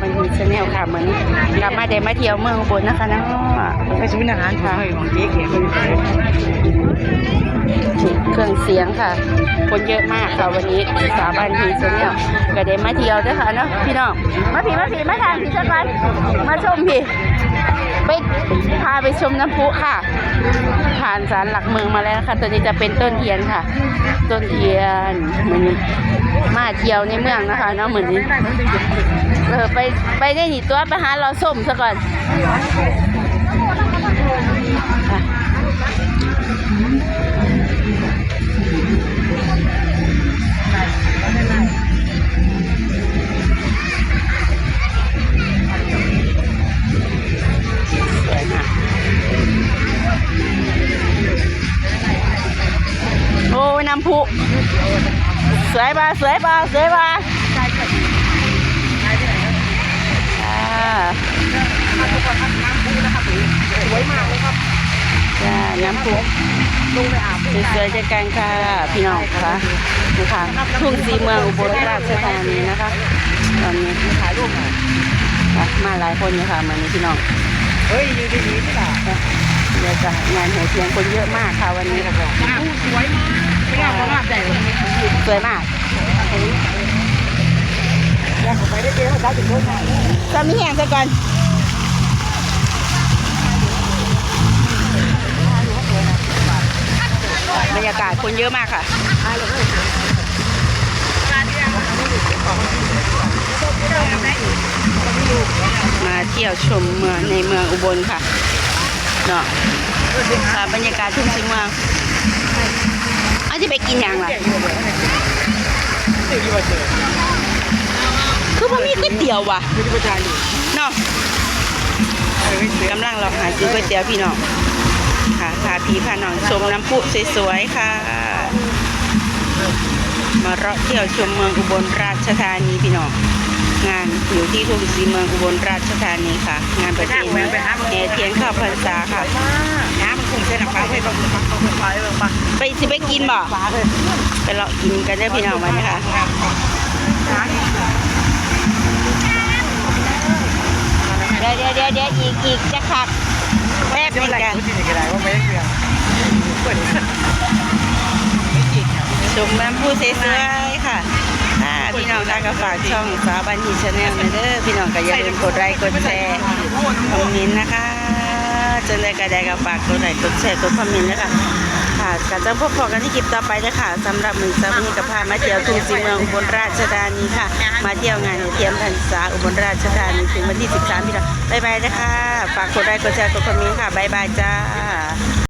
มันมีชาแนลค่ะเหมือนกลับมาได้มาเที่ยวเมืองบนนะคะเนาะไปซื้ออาหารค่ะของเจ๊เขียเครื่องเสียงค่ะ คนเยอะมากค่ะวันนี้สาวบ้านทีชาแนลก็ได้มาเที่ยวด้วยค่ะเนาะพี่น้องมาผีมาผีมาทางผีสักวันมาชมผี พาไปชมน้ำพุค่ะ ผ่านศาลหลักเมืองมาแล้วนะคะตัวนี้จะเป็นต้นเทียนค่ะ ต้นเทียนเหมือนมาเที่ยวในเมืองนะคะเนาะเหมือนนี้เออไปไปได้หนีตัวไปหาเราส้มซะก่อน น้ำพุ สวยป่ะสวยป่ะสวยป่ะอ่าสวยมากเลยครับจ้าน้ำพุลงไปอาบสวยๆใจกันค่ะพี่น้องค่ะนี่ค่ะทุ่งสีเมืองอุบลราชธานีนะคะตอนนี้ถ่ายรูปค่ะมาหลายคนอยู่ค่ะเมือนพี่น้องเฮ้ยยืนดีๆที่ตา เดี๋ยวจะงานหัวเทียนคนเยอะมากค่ะวันนี้สวยมากไม่น่ามามาใจเลยสวยมากอยากไปได้เจ๊เขาได้ถึงโน่นจะมีแห้งซะก่อนบรรยากาศคนเยอะมากค่ะมาเที่ยวชมเมืองในเมืองอุบลค่ะ เนาะค่ะบรรยากาศทุ่งสีเมืองอาจจะไปกินอย่างไรเจ๊อยู่เลยเจ๊อยู่มาเจอคือพ่มีก๋วยเตี๋ยวว่ะนอยู่เนาะเออกำลังเราหาซื้อก๋วยเตี๋ยวพี่น้องค่ะพาพี่พาน้องชมน้ำพุสวยๆค่ะ มาเลาะเที่ยวชมเมืองอุบลราชธานีพี่น้อง งานอยู่ที่ทุ่งศรีเมืองอุบลราชธานีค่ะ งานประเพณีแห่เทียนข้าวพรรษาค่ะน้ำมันคงเส้นฟ้าให้เราฟังเขาเป็นฟ้าเลยปะไปสิไปกินบ่ฟ้าเลยไปเลาะกินกันเด้อพี่น้องมาเนี่ยค่ะเดี๋ยวเดี๋ยวเดี๋ยวเดี๋ยวอีกอีกจะขักแป๊บหเดี๋ยวนึงอะไรกันกูจีนอะไรว่าไม่ได้เรื่องเปิดไม่จีนชมน้ำพุสวยๆค่ะอ่าพี่ น้องได้ก็ฝากช่องสาวบันทีชาแนลนะเด้อพี่น้องก็อย่าลืมกดไลค์กดแชร์คอมเมนต์นะคะจนได้ก็ได้ก็ฝากกดไลค์กดแชร์กดคอมเมนต์นะคะค่ะก็จะพบพอกันที่คลิปต่อไปนะคะสำหรับมือสาวนี้กับพามาเที่ยวทุ่งศรีเมืองอุบลราชธานีค่ะ มาเที่ยวงานเทียมพรรษาอุบลราชธานีถึงวันที่ 13พี่น้องบ๊ายบายนะคะ ฝากกดไลค์กดแชร์กดคอมเมนต์ค่ะบ๊ายบายจ้า